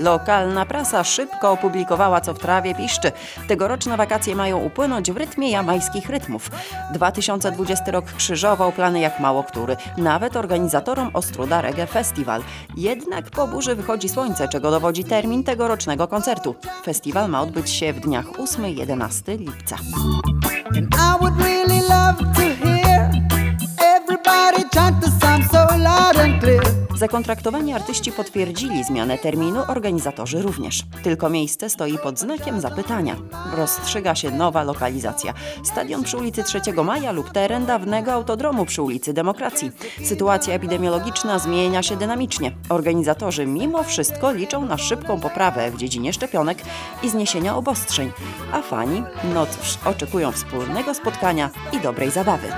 Lokalna prasa szybko opublikowała, co w trawie piszczy. Tegoroczne wakacje mają upłynąć w rytmie jamajskich rytmów. 2020 rok krzyżował plany jak mało który, nawet organizatorom Ostruda Reggae Festival. Jednak po burzy wychodzi słońce, czego dowodzi termin tegorocznego koncertu. Festiwal ma odbyć się w dniach 8-11 lipca. And I would really love to hear everybody chant the Zakontraktowani artyści potwierdzili zmianę terminu, organizatorzy również. Tylko miejsce stoi pod znakiem zapytania. Rozstrzyga się nowa lokalizacja. Stadion przy ulicy 3 Maja lub teren dawnego autodromu przy ulicy Demokracji. Sytuacja epidemiologiczna zmienia się dynamicznie. Organizatorzy mimo wszystko liczą na szybką poprawę w dziedzinie szczepionek i zniesienia obostrzeń. A fani, no cóż, oczekują wspólnego spotkania i dobrej zabawy.